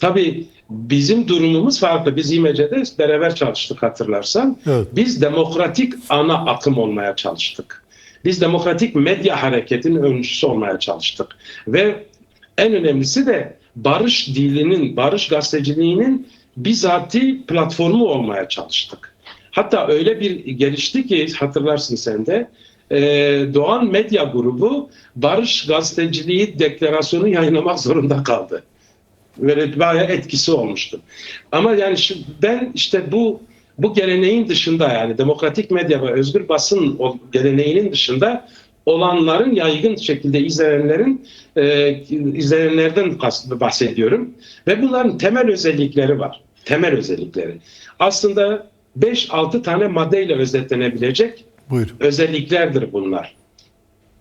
Tabii bizim durumumuz farklı. Biz İMC'de beraber çalıştık hatırlarsan. Evet. Biz demokratik ana akım olmaya çalıştık. Biz demokratik medya hareketinin öncüsü olmaya çalıştık. Ve en önemlisi de barış dilinin, barış gazeteciliğinin bizatihi platformu olmaya çalıştık. Hatta öyle bir gelişti ki hatırlarsın sen de e, Doğan Medya Grubu barış gazeteciliği deklarasyonu yayınlamak zorunda kaldı. Böyle bayağı etkisi olmuştu. Ama yani şu, ben işte bu bu geleneğin dışında yani demokratik medya ve özgür basın o geleneğinin dışında olanların yaygın şekilde izleyenlerin e, izleyenlerden kast- bahsediyorum ve bunların temel özellikleri var. Temel özellikleri. Aslında 5-6 tane maddeyle özetlenebilecek Buyur. özelliklerdir bunlar.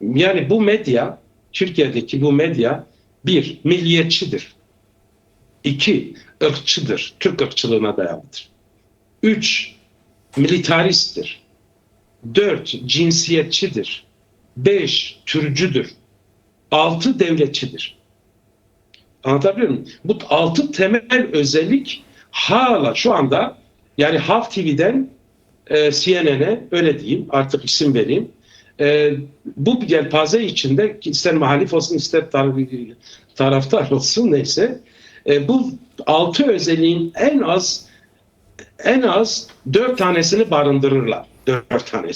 Yani bu medya, Türkiye'deki bu medya bir, milliyetçidir. İki, ırkçıdır. Türk ırkçılığına dayalıdır. Üç, militaristtir. Dört, cinsiyetçidir. Beş, türcüdür. Altı, devletçidir. Anlatabiliyor muyum? Bu altı temel özellik hala şu anda yani Halk TV'den e, CNN'e öyle diyeyim artık isim vereyim. E, bu yelpaze içinde ister muhalif olsun ister tar- taraftar olsun neyse e, bu altı özelliğin en az en az dört tanesini barındırırlar. Dört tanesi.